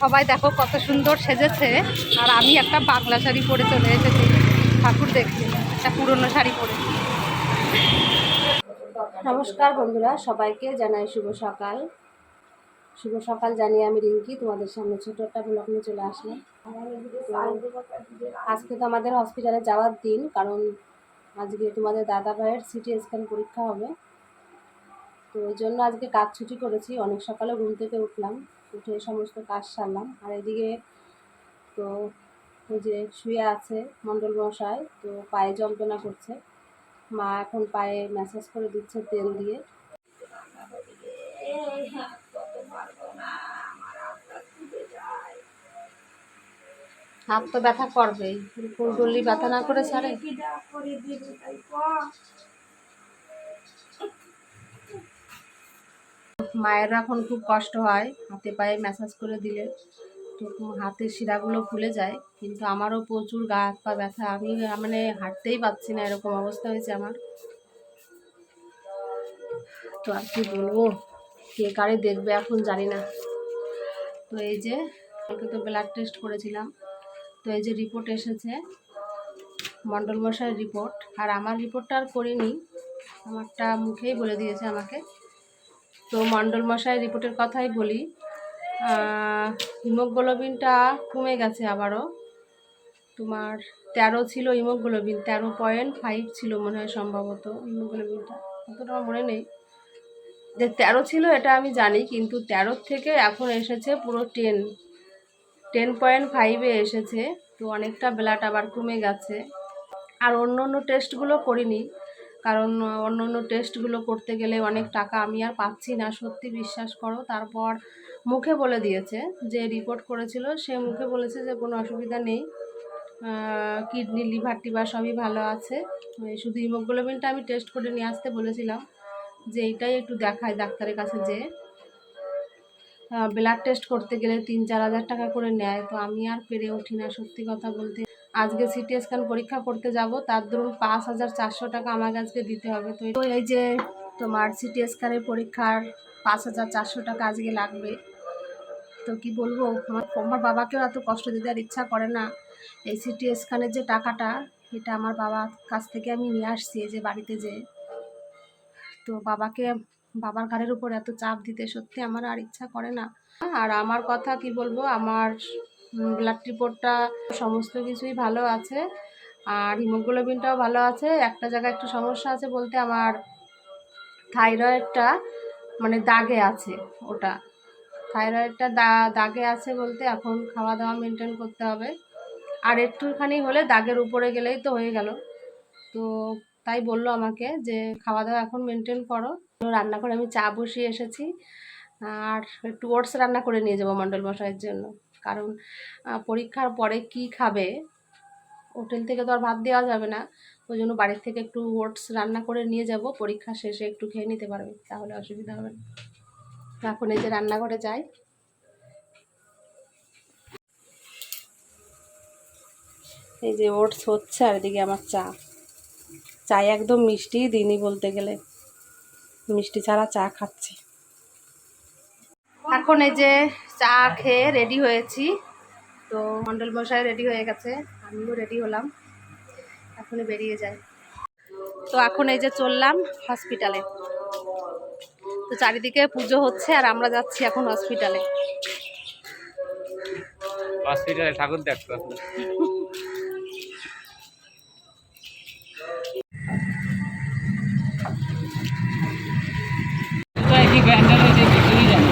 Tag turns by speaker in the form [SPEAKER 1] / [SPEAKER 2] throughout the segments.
[SPEAKER 1] সবাই দেখো কত সুন্দর সেজেছে। আর আমি একটা বাংলা শাড়ি পরে চলে এসেছি। ঠাকুর দেখতে। একটা পুরনো শাড়ি পরে।
[SPEAKER 2] নমস্কার বন্ধুরা, সবাইকে জানাই শুভ সকাল। শুভ সকাল জানিয়ে আমি রিঙ্কি, তোমাদের সামনে ছোট একটা ব্লগ নিয়ে চলে আসলাম। আজকে তো আমাদের হসপিটালে যাওয়ার দিন, কারণ আজকে তোমাদের দাদা ভাইয়ের সিটি স্ক্যান পরীক্ষা হবে। তো ওই জন্য আজকে কাজ ছুটি করেছি। অনেক সকালে ঘুম থেকে উঠলাম। উঠে সমস্ত কাজ সারলাম। আর এদিকে তো ওই যে শুয়ে আছে মণ্ডল মশাই, তো পায়ে যন্ত্রণা করছে। মা এখন পায়ে ম্যাসাজ করে দিচ্ছে তেল দিয়ে। হাত তো ব্যথা করবেই কুলটুলি ব্যথা না করে ছাড়ে মায়ের এখন খুব কষ্ট হয়। হাতে পায়ে ম্যাসাজ করে দিলে। তো হাতের শিরাগুলো ফুলে যায়। কিন্তু আমারও প্রচুর গা হাত পা ব্যথা। আমি মানে হাঁটতেই পারছি না, এরকম অবস্থা হয়েছে আমার। তো আর কি বলব? কে কারে দেখবে এখন জানি না। তো এই যে, কালকে তো ব্লাড টেস্ট করেছিলাম। তো এই যে রিপোর্ট এসেছে মণ্ডল মশাইয়ের রিপোর্ট আর আমার রিপোর্টটা আর করিনি। আমারটা মুখেই বলে দিয়েছে আমাকে। তো মণ্ডল মশাই রিপোর্টের কথাই বলি। হিমোগ্লোবিনটা কমে গেছে আবারও। তোমার তেরো ছিল হিমোগ্লোবিন, তেরো পয়েন্ট ফাইভ ছিল মনে হয় সম্ভবত হিমোগ্লোবিনটা। অতটা মনে নেই। যে তেরো ছিল এটা আমি জানি, কিন্তু তেরোর থেকে এখন এসেছে পুরো টেন। টেন পয়েন্ট ফাইভে এসেছে, তো অনেকটা ব্লাড আবার কমে গেছে। আর অন্য অন্য টেস্টগুলো করিনি। কারণ অন্য অন্য টেস্টগুলো করতে গেলে অনেক টাকা আমি আর পাচ্ছি না। সত্যি বিশ্বাস করো, তারপর মুখে বলে দিয়েছে যে রিপোর্ট করেছিল, সে মুখে বলেছে যে কোনো অসুবিধা নেই। কিডনি লিভার টিভার সবই ভালো আছে। শুধু হিমোগ্লোবিনটা আমি টেস্ট করে নিয়ে আসতে বলেছিলাম যে এইটাই একটু দেখায় ডাক্তারের কাছে যে ব্লাড টেস্ট করতে গেলে তিন চার হাজার টাকা করে নেয়। তো আমি আর পেরে উঠি না সত্যি কথা বলতে। আজকে সিটি স্ক্যান পরীক্ষা করতে যাব, তার ধরুন পাঁচ হাজার চারশো টাকা আমাকে আজকে দিতে হবে। তো এই যে তোমার সিটি স্ক্যানের পরীক্ষার পাঁচ হাজার চারশো টাকা আজকে লাগবে। তো কি বলব, আমার বাবাকেও এত কষ্ট দিতে আর ইচ্ছা করে না। এই সিটি স্ক্যানের যে টাকাটা, এটা আমার বাবার কাছ থেকে আমি নিয়ে আসছি যে বাড়িতে যে। তো বাবাকে, বাবার ঘাড়ের উপর এত চাপ দিতে সত্যি আমার আর ইচ্ছা করে না। আর আমার কথা কি বলব, আমার ব্লাড রিপোর্টটা সমস্ত কিছুই ভালো আছে। আর হিমোগ্লোবিনটাও ভালো আছে। একটা জায়গায় একটু সমস্যা আছে বলতে আমার থাইরয়েডটা মানে দাগে আছে ওটা। থাইরয়েডটা দা, দাগে আছে বলতে এখন খাওয়া দাওয়া মেনটেন করতে হবে। আর একটুখানি হলে দাগের উপরে গেলেই তো হয়ে গেল। তো তাই বলল আমাকে যে খাওয়া দাওয়া এখন মেনটেন করো। রান্না করে আমি চা বসিয়ে এসেছি। আর একটু ওটস রান্না করে নিয়ে যাব মণ্ডল মশাইয়ের জন্য। কারণ পরীক্ষার পরে কি খাবে হোটেল থেকে তো আর ভাত দেওয়া যাবে না। ওই জন্য বাড়ির থেকে একটু ওটস রান্না করে নিয়ে যাব পরীক্ষা শেষে একটু খেয়ে নিতে পারবে তাহলে অসুবিধা হবে না। এখন এই যে রান্নাঘরে যাই। এই যে ওটস হচ্ছে আর এদিকে আমার চা। চা একদম মিষ্টি দিনই বলতে গেলে। মিষ্টি ছাড়া চা খাচ্ছি। এখন এই যে চা খেয়ে রেডি হয়েছি। তো মণ্ডল মশাই রেডি হয়ে গেছে আমিও রেডি হলাম। এখনই বেরিয়ে যাই। তো এখন এই যে চললাম হসপিটালে তো চারিদিকে পুজো হচ্ছে আর আমরা যাচ্ছি এখন হসপিটালে
[SPEAKER 3] হসপিটালে ঠাকুর দেখতো।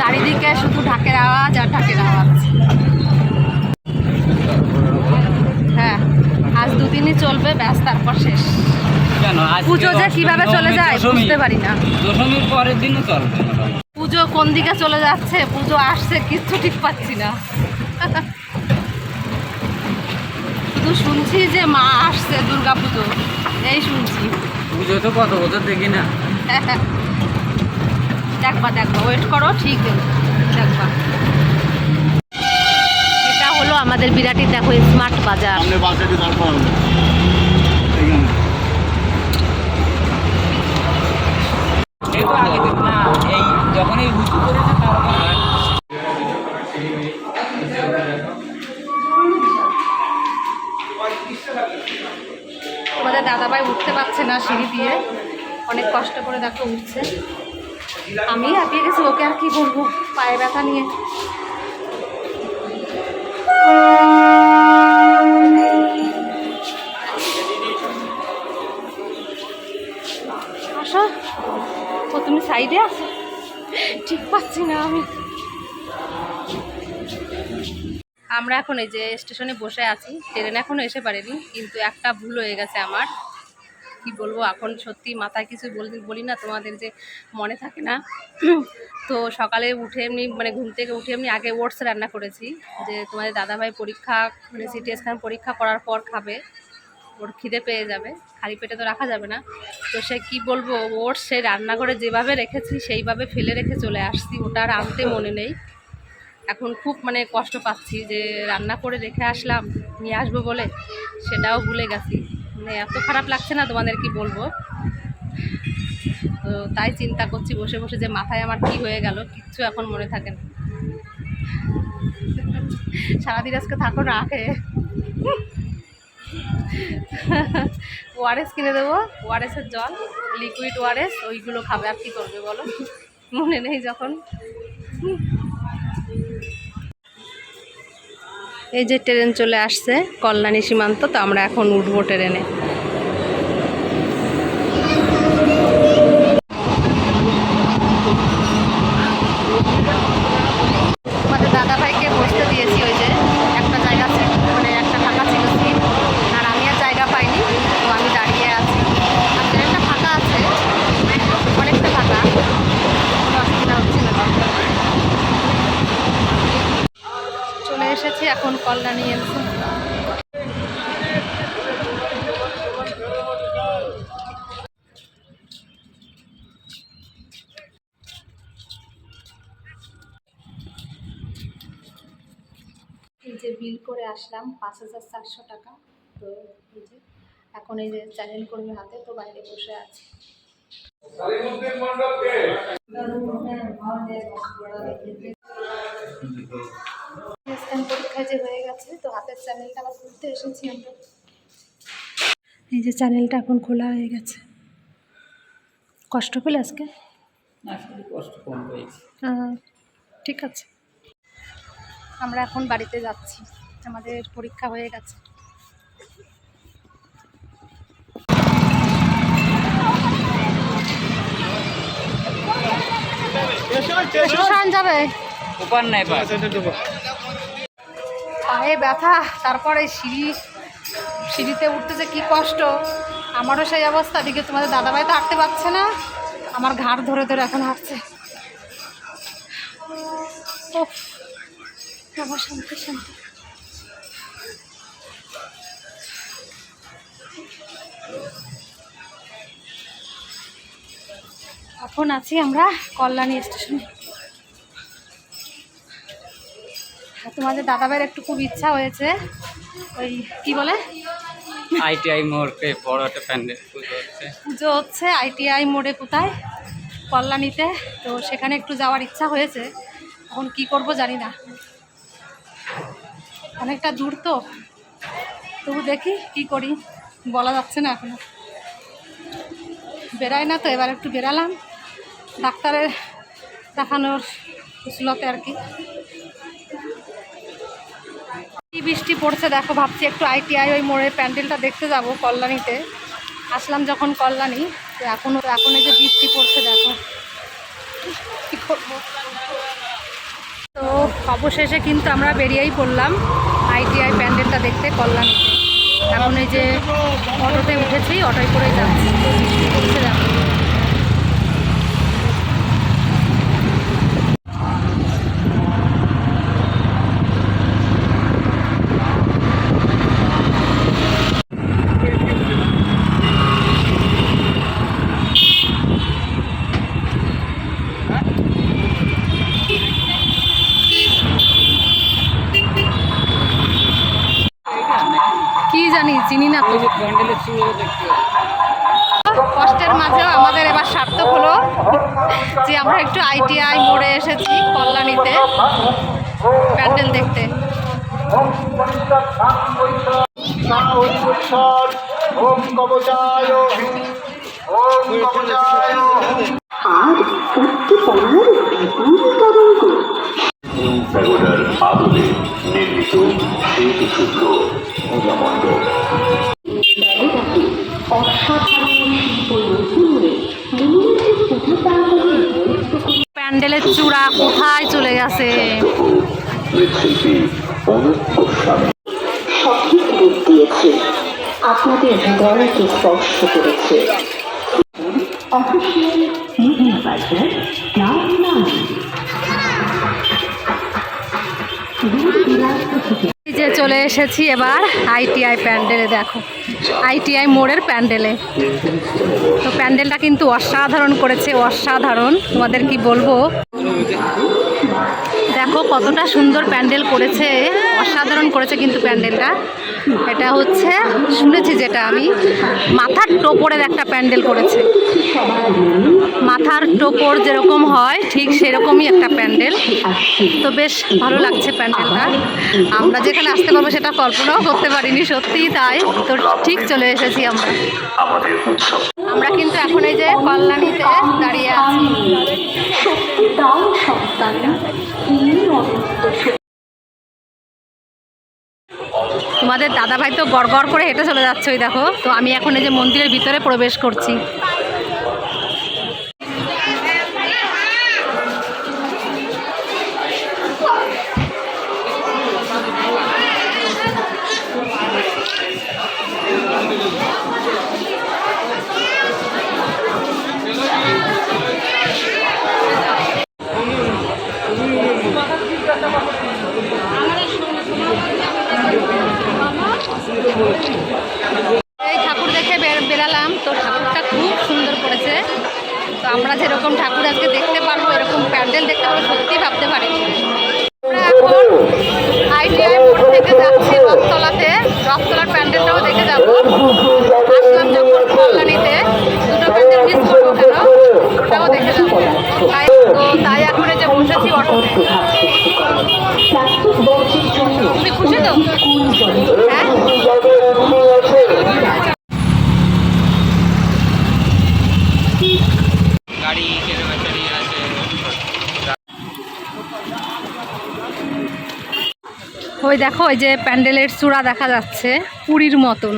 [SPEAKER 1] চারিদিকে শুধু ঢাকের আওয়াজ আর ঢাকের আওয়াজ হ্যাঁ আজ দুদিনই চলবে ব্যাস তারপর শেষ।
[SPEAKER 3] কেন?
[SPEAKER 1] পুজো যে কীভাবে চলে যায় বুঝতে পারি না।
[SPEAKER 3] দশমীর পরের দিনও চলবে
[SPEAKER 1] পুজো কোন দিকে চলে যাচ্ছে পুজো আসছে কিচ্ছু ঠিক পাচ্ছি না। শুধু শুনছি যে মা আসছে দুর্গা পুজো। এই শুনছি।
[SPEAKER 3] পুজো তো কত বছর দেখি না।
[SPEAKER 1] দেখবা দেখবা। ওয়েট করো ঠিক দেখবা। এটা হলো আমাদের বিরাটি দেখো স্মার্ট বাজার
[SPEAKER 4] সামনে বাসেটি তারপর
[SPEAKER 3] এই তো আগে দেখি না এই যখন এই উঁচু করেছে তারপর
[SPEAKER 2] তোমাদের দাদাভাই উঠতে পারছে না সিঁড়ি দিয়ে। অনেক কষ্ট করে দেখো উঠছে। আমি হাঁপিয়ে গেছি, ওকে আর কি বলব? পায়ে ব্যথা নিয়ে। ঠিক পাচ্ছি না আমি। আমরা এখন এই যে স্টেশনে বসে আছি, ট্রেন এখনও এসে পারেনি, কিন্তু একটা ভুল হয়ে গেছে আমার। কি বলব, এখন সত্যি মাথায় কিছু বলি বলি না, তোমাদের যে মনে থাকে না? তো সকালে উঠে এমনি মানে ঘুম থেকে উঠে এমনি আগে ওটস রান্না করেছি, যে তোমাদের দাদাভাই পরীক্ষা মানে সিটি স্ক্যান পরীক্ষা করার পর খাবে। ওর খিদে পেয়ে যাবে খালি পেটে তো রাখা যাবে না। তো সে কি বলব ওর সে রান্না করে যেভাবে রেখেছি সেইভাবে ফেলে রেখে চলে আসছি ওটা আর আনতে মনে নেই। এখন খুব মানে কষ্ট পাচ্ছি যে রান্না করে রেখে আসলাম নিয়ে আসব বলে সেটাও ভুলে গেছি। মানে এত খারাপ লাগছে না তোমাদের কি বলব? তো তাই চিন্তা করছি বসে বসে যে মাথায় আমার কি হয়ে গেল কিচ্ছু এখন মনে থাকে না। সারাদিন আজকে থাকো না খেয়ে ওআরএস কিনে দেবো। ওআরএসের জল লিকুইড ওআরএস, ওইগুলো খাবে। আর কী করবে বলো? মনে নেই যখন। এই যে ট্রেন চলে আসছে, কল্যাণী সীমান্ত, তো আমরা এখন উঠবো ট্রেনে আমাদের দাদা ভাইকে বসতে দিয়েছি ওই যে একটা জায়গা ছিল মানে একটা ফাঁকা ছিল সিট আর আমি আর জায়গা পাইনি তো আমি দাঁড়িয়ে আছি আর ট্রেনটা ফাঁকা আছে অনেকটা ফাঁকা কোনো অসুবিধা হচ্ছে না চলে এসেছি এখন কল্যাণী এলসি এই যে বিল করে আসলাম পাঁচ হাজার চারশো টাকা। তো এই যে এখন এই যে চ্যানেল কর্মী হাতে তো বাইরে বসে আছে। স্ক্যান পরীক্ষা যে হয়ে গেছে তো হাতের চ্যানেলটা আবার খুলতে এসেছি আমরা। এই যে চ্যানেলটা এখন খোলা হয়ে গেছে। কষ্ট পেলে আজকে?
[SPEAKER 3] কষ্ট কম
[SPEAKER 2] ঠিক আছে। আমরা এখন বাড়িতে যাচ্ছি। আমাদের পরীক্ষা হয়ে গেছে। যাবে।
[SPEAKER 3] উপার নাই
[SPEAKER 2] পায়ে ব্যথা তারপরে সিঁড়ি সিঁড়িতে উঠতে যে কী কষ্ট। আমারও সেই অবস্থা দিকে তোমাদের দাদাভাই তো হাঁটতে পারছে না। আমার ঘাড় ধরে ধরে এখন হাঁটছে। উফ, বাবা শান্তি শান্তি। এখন আছি আমরা কল্যাণী স্টেশনে। তোমাদের দাদাভাইয়ের একটু খুব ইচ্ছা হয়েছে ওই কি বলে?
[SPEAKER 3] আইটিআই মোড়কে বড় একটা প্যান্ডেল পুজো হচ্ছে।
[SPEAKER 2] পুজো হচ্ছে আইটিআই মোড়ে কোথায়? কল্যাণীতে। তো সেখানে একটু যাওয়ার ইচ্ছা হয়েছে। এখন কি করব জানি না। অনেকটা দূর তো। তবু দেখি কি করি। বলা যাচ্ছে না এখনও। বেরাই না তো এবার একটু বেরালাম ডাক্তারের দেখানোর কুশলতে আর কি। বৃষ্টি পড়ছে দেখো, ভাবছি একটু আইটিআই ওই মোড়ের প্যান্ডেলটা দেখতে যাব কল্যাণীতে। আসলাম যখন কল্যাণী, তো এখনও এখন এই যে বৃষ্টি পড়ছে দেখো। কী করব? তো অবশেষে কিন্তু আমরা বেরিয়েই পড়লাম আইটিআই প্যান্ডেলটা দেখতে কল্যাণীতে। এখন এই যে অটোতে উঠেছি, অটোয় করেই যাচ্ছি। বৃষ্টি পড়ছে দেখো। প্যান্ডেল দেখতে।
[SPEAKER 5] ওম কবচায় ওম কবচায়
[SPEAKER 4] আর উদ্দীপনার বিপুল তরঙ্গ।
[SPEAKER 6] প্যাগোডার আদলে নির্মিত শ্বেত সূত্র পূজামণ্ডপ।
[SPEAKER 4] জায়গাটি অসাধারণ শিল্প নৈপুণ্যে মনোরঞ্জন পূজা প্রাঙ্গণে বৈঠক।
[SPEAKER 2] প্যান্ডেলের চূড়া কোথায় চলে গেছে?
[SPEAKER 6] মৃৎশিল্পী অনুপ গোস্বামী।
[SPEAKER 4] সঠিক রূপ দিয়েছে। আপনাদের হৃদয়কে স্পর্শ করেছে? অফিসিয়াল
[SPEAKER 2] যে চলে এসেছি এবার আইটিআই প্যান্ডেলে দেখো। আইটিআই মোড়ের প্যান্ডেলে। তো প্যান্ডেলটা কিন্তু অসাধারণ করেছে অসাধারণ। তোমাদের কি বলব? দেখো কতটা সুন্দর প্যান্ডেল করেছে অসাধারণ করেছে কিন্তু প্যান্ডেলটা। এটা হচ্ছে শুনেছি যেটা আমি মাথার টোপরের একটা প্যান্ডেল করেছে। মাথার টোপর যেরকম হয় ঠিক সেরকমই একটা প্যান্ডেল। তো বেশ ভালো লাগছে প্যান্ডেলটা। আমরা যেখানে আসতে পারব সেটা কল্পনাও করতে পারিনি সত্যিই তাই। তো ঠিক চলে এসেছি আমরা। আমরা কিন্তু এখন এই যে কল্যাণীতে দাঁড়িয়ে আছি।
[SPEAKER 4] সত্যি দাও সন্তান। তিনি অনন্ত
[SPEAKER 2] তোমাদের দাদাভাই তো গড় গড় করে হেঁটে চলে যাচ্ছে ওই দেখো। তো আমি এখন এই যে মন্দিরের ভিতরে প্রবেশ করছি। আজকে দেখতে পারব এরকম প্যান্ডেল দেখতে পারব সত্যি ভাবতে পারিনি আমরা এখন আইটিআই মোড় থেকে যাচ্ছি রথতলাতে রথতলার প্যান্ডেলটাও দেখে যাব আসলাম যখন কল্যাণীতে দুটো প্যান্ডেল মিস করব কেন ওটাও দেখে যাব তাই তো তাই এখন এই যে বসেছি অটোতে
[SPEAKER 4] প্লাস্টিক বর্জ্যের জন্য
[SPEAKER 2] তুমি খুশি তো
[SPEAKER 4] স্কুল জলে
[SPEAKER 2] হ্যাঁ
[SPEAKER 3] গাড়ি কেনাকাটি আছে
[SPEAKER 2] ওই দেখো, ওই যে প্যান্ডেলের চূড়া দেখা যাচ্ছে, পুরীর মতন।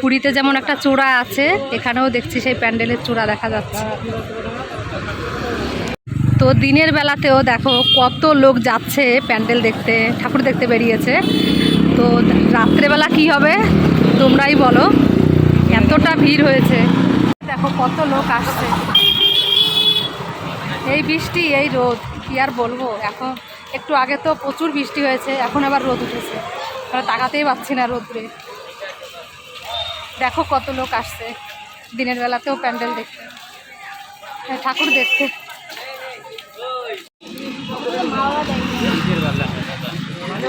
[SPEAKER 2] পুরীতে যেমন একটা চূড়া আছে, এখানেও দেখছি সেই প্যান্ডেলের চূড়া দেখা যাচ্ছে। তো দিনের বেলাতেও দেখো, কত লোক যাচ্ছে প্যান্ডেল দেখতে, ঠাকুর দেখতে বেরিয়েছে। তো রাত্রেবেলা কি হবে, তোমরাই বলো। এতটা ভিড় হয়েছে। দেখো, কত লোক আসছে। এই বৃষ্টি, এই রোদ, কি আর বলব? এখন একটু আগে তো প্রচুর বৃষ্টি হয়েছে এখন আবার রোদ উঠেছে। মানে তাকাতেই পাচ্ছি না রোদ্রে। দেখো কত লোক আসছে দিনের বেলাতেও প্যান্ডেল দেখতে। হ্যাঁ, ঠাকুর দেখতে।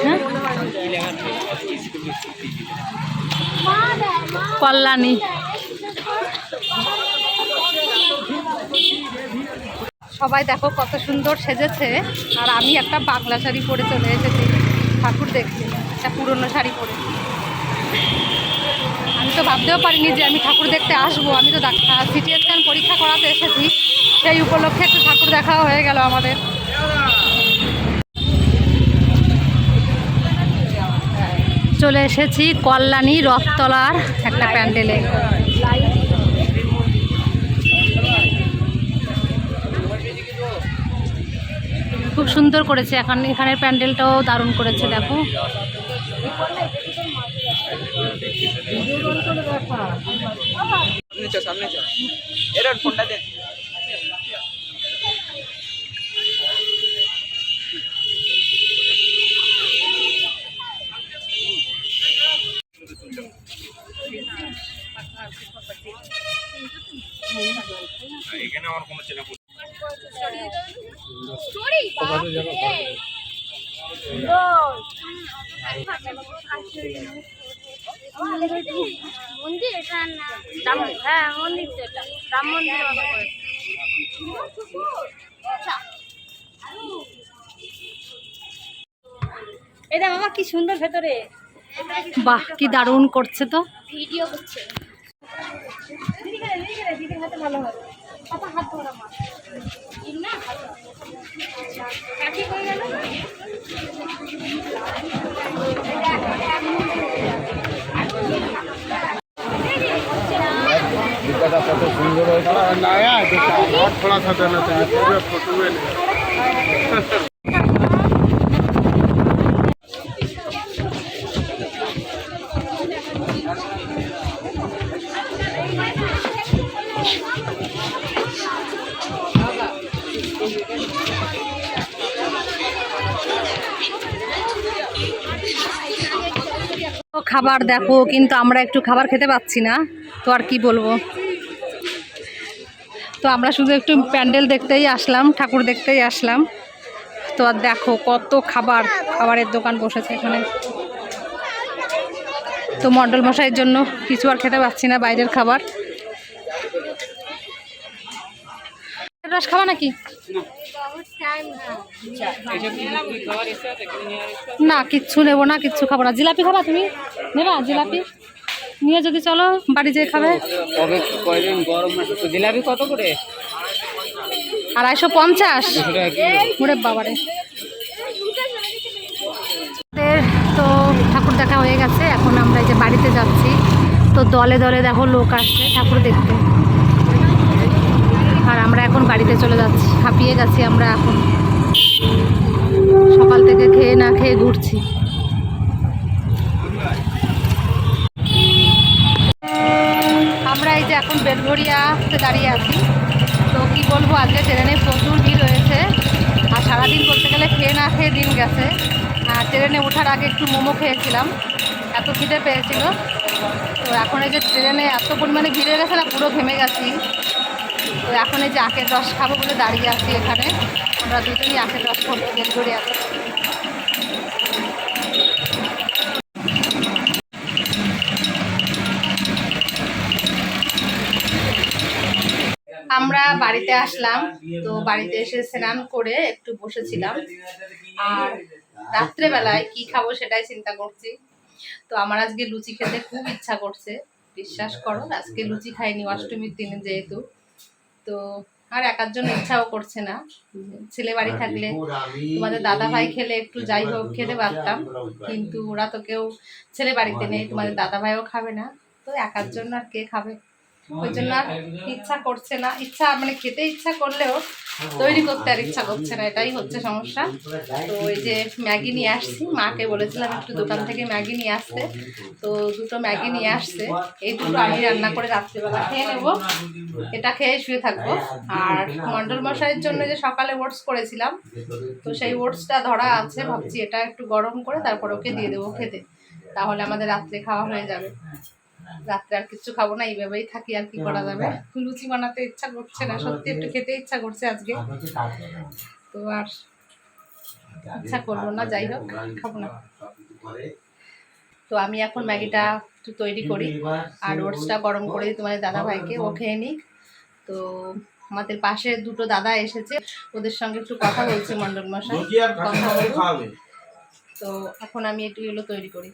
[SPEAKER 2] হ্যাঁ? কল্যাণী। সবাই দেখো কত সুন্দর সেজেছে। আর আমি একটা বাংলা শাড়ি পরে চলে এসেছি। ঠাকুর দেখতে। একটা পুরনো শাড়ি পরে। আমি তো ভাবতেও পারিনি যে আমি ঠাকুর দেখতে আসব। আমি তো সিটি স্ক্যান পরীক্ষা করাতে এসেছি। সেই উপলক্ষে একটু ঠাকুর দেখাও হয়ে গেল আমাদের। চলে এসেছি কল্যাণী রথতলার একটা প্যান্ডেলে। খুব সুন্দর করেছে। এখন এখানের প্যান্ডেলটাও দারুণ করেছে দেখো।
[SPEAKER 3] সামনে ফোনটা
[SPEAKER 7] মন্দির এটা না? হ্যাঁ মন্দির এটা। রাম মন্দির এটা কি সুন্দর ভেতরে।
[SPEAKER 2] বাহ কি দারুণ করছে তো।
[SPEAKER 7] ভিডিও করছে। ভালো হবে। পাপা হাত ধরা মা এই না ভালো কাকি হয়ে গেল
[SPEAKER 5] नया देखा और थोड़ा सा देना चाहिए पूरे फोटो में
[SPEAKER 2] খাবার দেখো, কিন্তু আমরা একটু খাবার খেতে পাচ্ছি না। তো আর কি বলব? তো আমরা শুধু একটু প্যান্ডেল দেখতেই আসলাম, ঠাকুর দেখতেই আসলাম। তো আর দেখো কত খাবার, খাবারের দোকান বসেছে এখানে। তো মণ্ডল মশাইয়ের জন্য কিছু আর খেতে পাচ্ছি না বাইরের খাবার। রস খাওয়া নাকি? না কিচ্ছু নেব না কিচ্ছু খাব না। জিলাপি খাবা তুমি? নেবা জিলাপি? নিয়ে যদি চলো বাড়ি যেয়ে খাবে।
[SPEAKER 3] কবে কয়দিন গরম জিলাপি কত করে?
[SPEAKER 2] আড়াইশো পঞ্চাশ। ওরে বাবারে। তো ঠাকুর দেখা হয়ে গেছে। এখন আমরা এই যে বাড়িতে যাচ্ছি। তো দলে দলে দেখো লোক আসছে ঠাকুর দেখতে। আর আমরা এখন বাড়িতে চলে যাচ্ছি। হাঁপিয়ে গেছি আমরা এখন। সকাল থেকে খেয়ে না খেয়ে ঘুরছি। আমরা এই যে এখন বেলঘরিয়াতে দাঁড়িয়ে আছি। তো কি বলব, আজকে ট্রেনে প্রচুর ভিড় হয়েছে। আর সারাদিন বলতে গেলে খেয়ে না খেয়ে দিন গেছে। আর ট্রেনে ওঠার আগে একটু মোমো খেয়েছিলাম। এত খিদে পেয়েছিল। তো এখন এই যে ট্রেনে এত পরিমাণে ভিড় হয়ে গেছে না, পুরো ঘেমে গেছি। তো এখন এই যে আখের রস খাব বলে দাঁড়িয়ে আছি এখানে। আমরা দুজনই আখের রস খাব বেলঘরিয়াতে আমরা বাড়িতে আসলাম, তো বাড়িতে এসে স্নান করে একটু বসেছিলাম। আর রাত্রেবেলায় কি খাব সেটাই চিন্তা করছি। তো আমার আজকে লুচি খেতে খুব ইচ্ছা করছে, বিশ্বাস করো, আজকে লুচি খাইনি, অষ্টমীর দিনে যেহেতু। তো আর একার জন্য ইচ্ছাও করছে না। ছেলে বাড়ি থাকলে তোমাদের দাদা ভাই খেলে একটু যাই হোক খেতে পারতাম। কিন্তু ওরা তো কেউ ছেলে বাড়িতে নেই তোমাদের দাদা ভাইও খাবে না। তো একার জন্য আর কে খাবে? ওই জন্য আর ইচ্ছা করছে না। ইচ্ছা মানে খেতে ইচ্ছা করলেও তৈরি করতে আর ইচ্ছা করছে না, এটাই হচ্ছে সমস্যা। তো ওই যে ম্যাগি নিয়ে আসছি, মাকে বলেছিলাম একটু দোকান থেকে ম্যাগি নিয়ে আসতে। তো দুটো ম্যাগি নিয়ে আসছে, এই দুটো আমি রান্না করে রাত্রিবেলা খেয়ে নেব। এটা খেয়ে শুয়ে থাকব। আর মন্ডল মশাইয়ের জন্য যে সকালে ওটস করেছিলাম, তো সেই ওটসটা ধরা আছে, ভাবছি এটা একটু গরম করে তারপর ওকে দিয়ে দেবো খেতে। তাহলে আমাদের রাত্রে খাওয়া হয়ে যাবে। রাত্রে আর কিছু খাব না এইভাবেই থাকি আর কি করা যাবে। লুচি বানাতে ইচ্ছা করছে না সত্যি একটু খেতে ইচ্ছা করছে আজকে। তো আর ইচ্ছা করব না যাই হোক খাব না। তো আমি এখন ম্যাগিটা একটু তৈরি করি আর ওটসটা গরম করে দিই তোমাদের দাদা ভাইকে ও খেয়ে নিক। তো আমাদের পাশে দুটো দাদা এসেছে ওদের সঙ্গে একটু কথা বলছি মন্ডল মশাই। তো এখন আমি একটু এগুলো তৈরি করি।